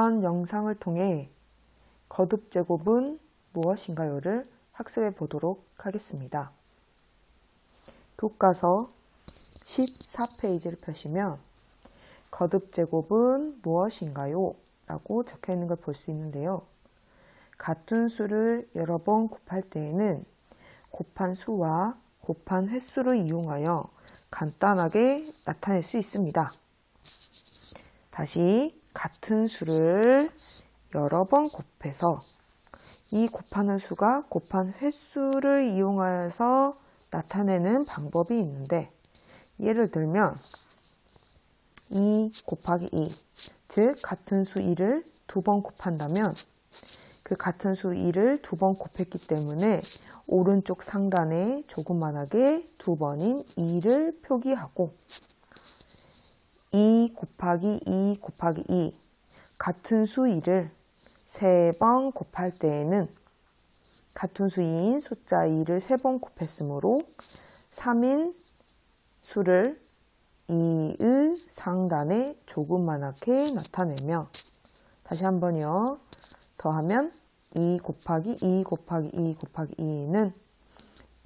이번 영상을 통해 거듭 제곱은 무엇인가요를 학습해 보도록 하겠습니다. 교과서 14페이지를 펴시면 거듭 제곱은 무엇인가요? 라고 적혀 있는 걸 볼 수 있는데요. 같은 수를 여러 번 곱할 때에는 곱한 수와 곱한 횟수를 이용하여 간단하게 나타낼 수 있습니다. 다시 같은 수를 여러 번 곱해서 이 곱하는 수가 곱한 횟수를 이용하여서 나타내는 방법이 있는데 예를 들면 2 곱하기 2, 즉 같은 수 2를 두 번 곱한다면 그 같은 수 2를 두 번 곱했기 때문에 오른쪽 상단에 조그만하게 두 번인 2를 표기하고 2 곱하기 2 곱하기 2 같은 수 2를 세 번 곱할 때에는 같은 수인 숫자 2를 세 번 곱했으므로 3인 수를 2의 상단에 조그만하게 나타내며 다시 한번요. 더하면 2 곱하기 2 곱하기 2 곱하기 2는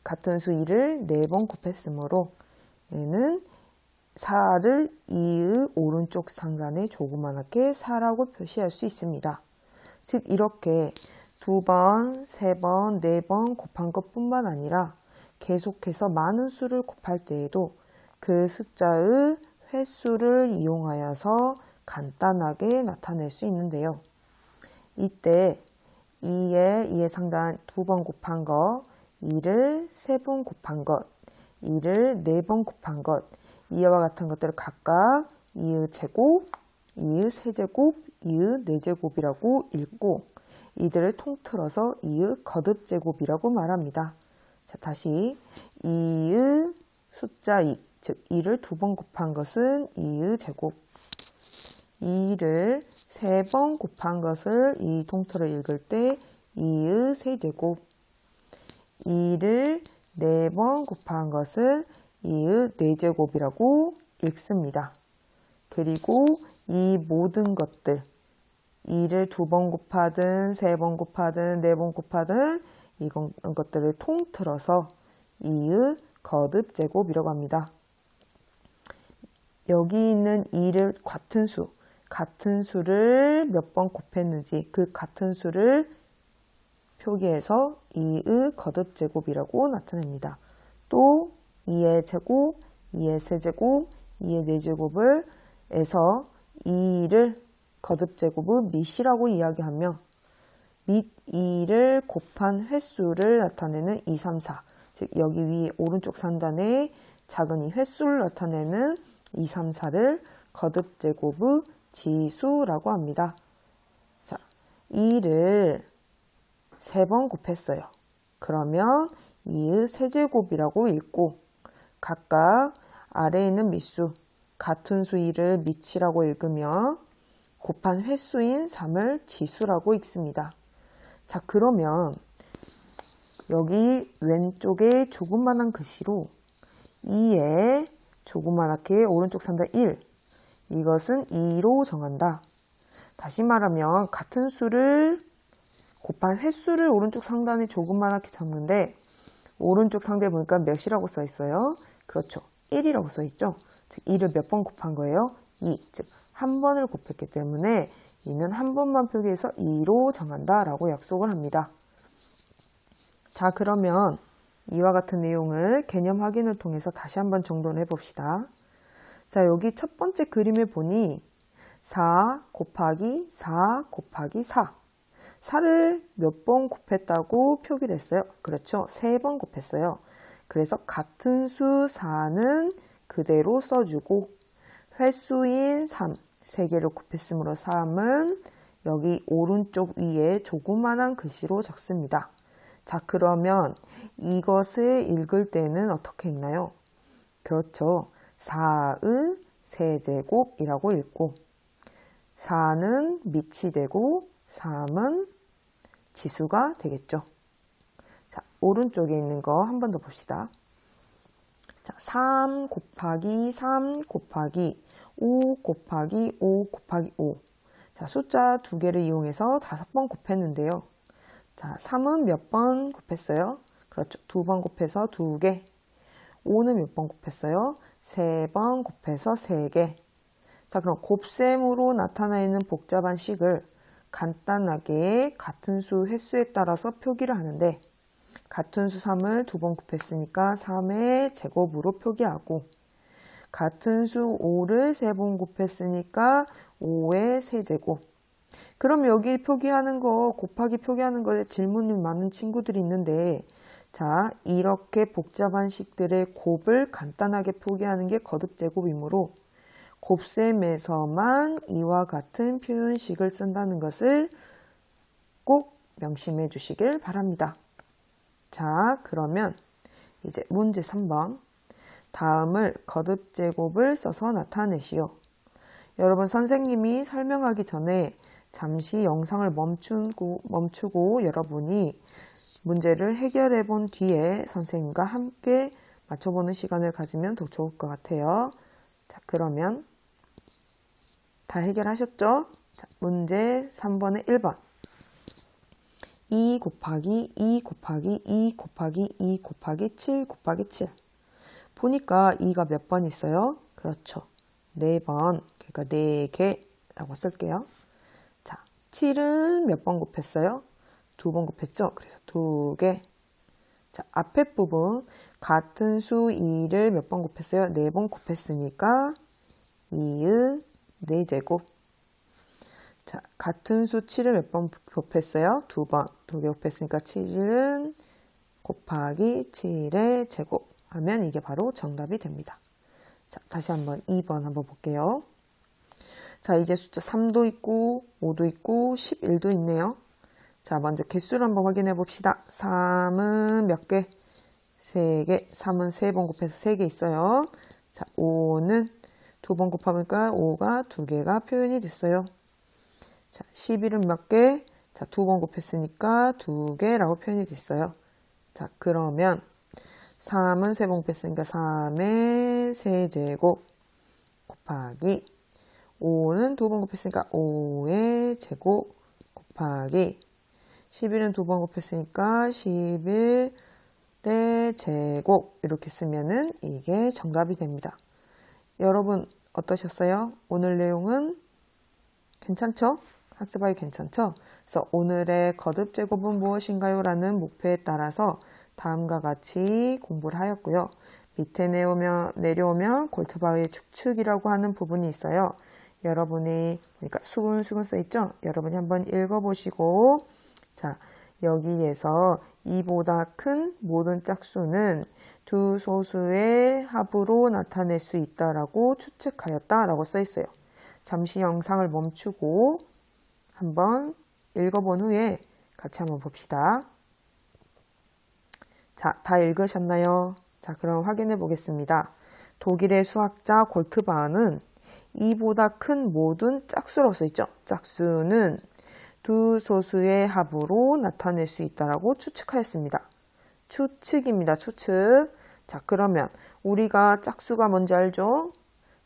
같은 수 2를 4번 곱했으므로 얘는 4를 2의 오른쪽 상단에 조그만하게 4라고 표시할 수 있습니다. 즉 이렇게 두 번, 세 번, 네 번 곱한 것뿐만 아니라 계속해서 많은 수를 곱할 때에도 그 숫자의 횟수를 이용하여서 간단하게 나타낼 수 있는데요. 이때 2의 2의 상단 두 번 곱한 것, 2를 세 번 곱한 것, 2를 네 번 곱한 것, 이와 같은 것들을 각각 2의 제곱, 2의 세제곱, 2의 네제곱이라고 읽고 이들을 통틀어서 2의 거듭제곱이라고 말합니다. 자, 다시 2의 숫자 2, 즉 2를 두 번 곱한 것은 2의 제곱, 2를 세 번 곱한 것을 이 통틀어 읽을 때 2의 세제곱, 2를 네 번 곱한 것을 2의 네제곱이라고 읽습니다. 그리고 이 모든 것들, 2를 두 번 곱하든 세 번 곱하든 네 번 곱하든 이런 것들을 통틀어서 2의 거듭 제곱이라고 합니다. 여기 있는 2를 같은 수, 같은 수를 몇 번 곱했는지 그 같은 수를 표기해서 2의 거듭 제곱이라고 나타냅니다. 또 2의 제곱, 2의 세제곱, 2의 네제곱을 에서 2를 거듭 제곱은 밑이라고 이야기하며 밑 2를 곱한 횟수를 나타내는 2, 3, 4. 즉 여기 위에 오른쪽 상단에 작은 이 횟수를 나타내는 2, 3, 4를 거듭 제곱의 지수라고 합니다. 자, 2를 세번 곱했어요. 그러면 2의 세제곱이라고 읽고 각각 아래에 있는 밑수 같은 수 2를 밑이라고 읽으며 곱한 횟수인 3을 지수라고 읽습니다. 자 그러면 여기 왼쪽에 조그만한 글씨로 2에 조그만하게 오른쪽 상단 1 이것은 2로 정한다. 다시 말하면 같은 수를 곱한 횟수를 오른쪽 상단에 조그만하게 적는데 오른쪽 상단에 보니까 몇이라고 써 있어요? 그렇죠. 1이라고 써 있죠. 즉 2를 몇 번 곱한 거예요? 2. 즉 한 번을 곱했기 때문에 이는 한 번만 표기해서 2로 정한다 라고 약속을 합니다. 자 그러면 이와 같은 내용을 개념 확인을 통해서 다시 한번 정돈해 봅시다. 자 여기 첫 번째 그림에 보니 4 곱하기 4 곱하기 4 4를 몇 번 곱했다고 표기를 했어요. 그렇죠. 3번 곱했어요. 그래서 같은 수 4는 그대로 써주고 횟수인 3, 3개를 곱했으므로 3은 여기 오른쪽 위에 조그만한 글씨로 적습니다. 자 그러면 이것을 읽을 때는 어떻게 읽나요? 그렇죠. 4의 세제곱이라고 읽고 4는 밑이 되고 3은 지수가 되겠죠. 자, 오른쪽에 있는 거 한 번 더 봅시다. 자, 3 곱하기 3 곱하기 5 곱하기 5 곱하기 5. 자, 숫자 두 개를 이용해서 다섯 번 곱했는데요. 자, 3은 몇 번 곱했어요? 그렇죠. 두 번 곱해서 두 개. 5는 몇 번 곱했어요? 세 번 곱해서 세 개. 자, 그럼 곱셈으로 나타나 있는 복잡한 식을 간단하게 같은 수 횟수에 따라서 표기를 하는데 같은 수 3을 두 번 곱했으니까 3의 제곱으로 표기하고 같은 수 5를 세 번 곱했으니까 5의 세제곱 그럼 여기 표기하는 거 곱하기 표기하는 거에 질문이 많은 친구들이 있는데 자 이렇게 복잡한 식들의 곱을 간단하게 표기하는 게 거듭제곱이므로 곱셈에서만 이와 같은 표현식을 쓴다는 것을 꼭 명심해 주시길 바랍니다. 자, 그러면 이제 문제 3번. 다음을 거듭 제곱을 써서 나타내시오. 여러분, 선생님이 설명하기 전에 잠시 영상을 멈추고, 멈추고 여러분이 문제를 해결해 본 뒤에 선생님과 함께 맞춰보는 시간을 가지면 더 좋을 것 같아요. 자, 그러면 다 해결하셨죠? 자, 문제 3번에 1번. 2 곱하기 2 곱하기 2 곱하기 2 곱하기 7 곱하기 7. 보니까 2가 몇 번 있어요? 그렇죠. 4번. 그러니까 4개라고 쓸게요. 자, 7은 몇 번 곱했어요? 두 번 곱했죠? 그래서 2개. 자, 앞에 부분 같은 수 2를 몇 번 곱했어요? 4번 곱했으니까 2의 4제곱. 자, 같은 수 7을 몇 번 곱했어요? 두 번. 두 개 곱했으니까 7은 곱하기 7의 제곱 하면 이게 바로 정답이 됩니다. 자, 다시 한번 2번 한번 볼게요. 자, 이제 숫자 3도 있고 5도 있고 11도 있네요. 자, 먼저 개수를 한번 확인해 봅시다. 3은 몇 개? 3개. 3은 3번 곱해서 3개 있어요. 자, 5는 두번 곱하니까 5가 두 개가 표현이 됐어요. 자, 11은 몇 개? 자, 두 번 곱했으니까 두 개라고 표현이 됐어요. 자, 그러면 3은 세 번 곱했으니까 3의 세제곱 곱하기 5는 두 번 곱했으니까 5의 제곱 곱하기 11은 두 번 곱했으니까 11의 제곱 이렇게 쓰면은 이게 정답이 됩니다. 여러분 어떠셨어요? 오늘 내용은 괜찮죠? 학습하기 괜찮죠? 그래서 오늘의 거듭 제곱은 무엇인가요? 라는 목표에 따라서 다음과 같이 공부를 하였고요. 밑에 내오면, 내려오면 골트바의 축축이라고 하는 부분이 있어요. 여러분이 그러니까 수근수근 써 있죠? 여러분이 한번 읽어보시고 자 여기에서 이보다 큰 모든 짝수는 두 소수의 합으로 나타낼 수 있다라고 추측하였다라고 써 있어요. 잠시 영상을 멈추고 한번 읽어본 후에 같이 한번 봅시다. 자, 다 읽으셨나요? 자, 그럼 확인해 보겠습니다. 독일의 수학자 골트바흐는 이보다 큰 모든 짝수라고 써 있죠. 짝수는 두 소수의 합으로 나타낼 수 있다라고 추측하였습니다. 추측입니다. 추측. 자, 그러면 우리가 짝수가 뭔지 알죠?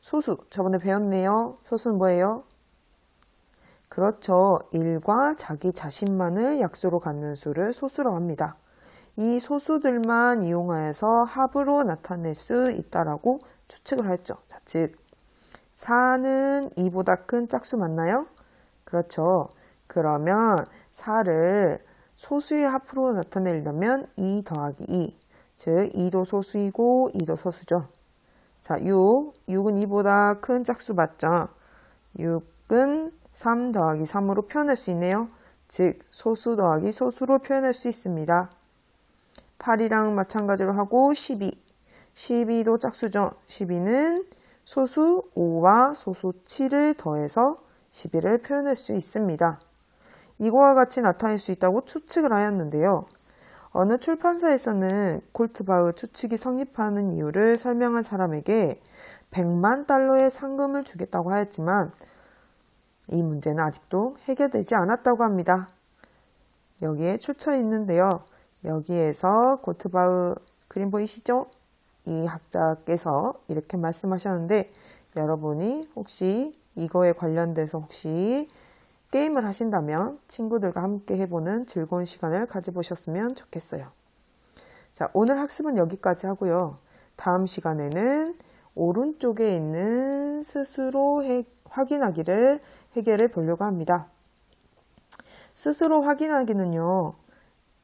소수. 저번에 배웠네요. 소수는 뭐예요? 그렇죠. 1과 자기 자신만을 약수로 갖는 수를 소수라고 합니다. 이 소수들만 이용하여서 합으로 나타낼 수 있다라고 추측을 했죠. 자, 즉 4는 2보다 큰 짝수 맞나요? 그렇죠. 그러면 4를 소수의 합으로 나타내려면 2 더하기 2, 즉 2도 소수이고 2도 소수죠. 자, 6, 6은 2보다 큰 짝수 맞죠? 6은 3 더하기 3으로 표현할 수 있네요. 즉 소수 더하기 소수로 표현할 수 있습니다. 8이랑 마찬가지로 하고 12, 12도 짝수죠. 12는 소수 5와 소수 7을 더해서 11을 표현할 수 있습니다. 이거와 같이 나타낼 수 있다고 추측을 하였는데요. 어느 출판사에서는 콜트바흐 추측이 성립하는 이유를 설명한 사람에게 100만 달러의 상금을 주겠다고 하였지만 이 문제는 아직도 해결되지 않았다고 합니다. 여기에 추쳐 있는데요. 여기에서 콜트바흐 그림 보이시죠? 이 학자께서 이렇게 말씀하셨는데 여러분이 혹시 이거에 관련돼서 혹시 게임을 하신다면 친구들과 함께 해보는 즐거운 시간을 가져보셨으면 좋겠어요. 자, 오늘 학습은 여기까지 하고요. 다음 시간에는 오른쪽에 있는 스스로 해- 확인하기를 해결해 보려고 합니다. 스스로 확인하기는요,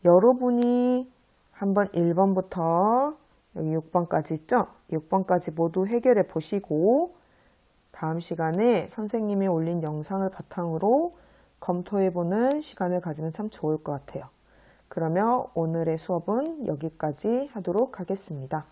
여러분이 한번 1번부터 여기 6번까지 있죠? 6번까지 모두 해결해 보시고, 다음 시간에 선생님이 올린 영상을 바탕으로 검토해 보는 시간을 가지면 참 좋을 것 같아요. 그러면 오늘의 수업은 여기까지 하도록 하겠습니다.